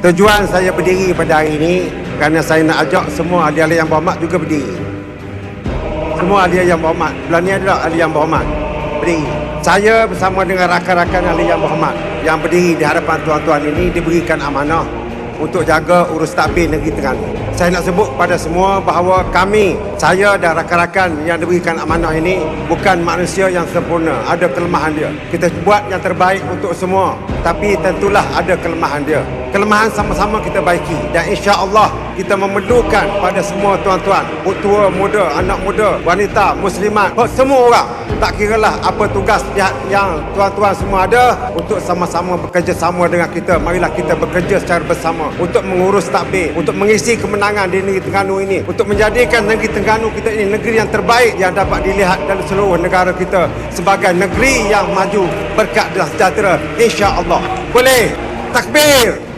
Tujuan saya berdiri pada hari ini kerana saya nak ajak semua ahli-ahli yang berhormat juga berdiri. Semua ahli yang berhormat. Belah ni adalah ahli yang berhormat. Berdiri. Saya bersama dengan rakan-rakan ahli yang berhormat yang berdiri di hadapan tuan-tuan ini diberikan amanah untuk jaga urus takbir negeri Terengganu. Saya nak sebut kepada semua bahawa kami, saya dan rakan-rakan yang diberikan amanah ini bukan manusia yang sempurna. Ada kelemahan dia. Kita buat yang terbaik untuk semua. Tapi tentulah ada kelemahan dia. Kelemahan sama-sama kita baiki. Dan insya Allah kita memerlukan pada semua tuan-tuan, tua, muda, anak muda, wanita, muslimat, semua orang. Tak kiralah apa tugas yang, yang tuan-tuan semua ada untuk sama-sama bekerjasama dengan kita. Marilah kita bekerja secara bersama untuk mengurus takbir, untuk mengisi kemenangan di negeri Terengganu ini, untuk menjadikan negeri Terengganu kita ini negeri yang terbaik yang dapat dilihat dalam seluruh negara kita sebagai negeri yang maju berkat dan sejahtera insya-Allah. Boleh. Takbir.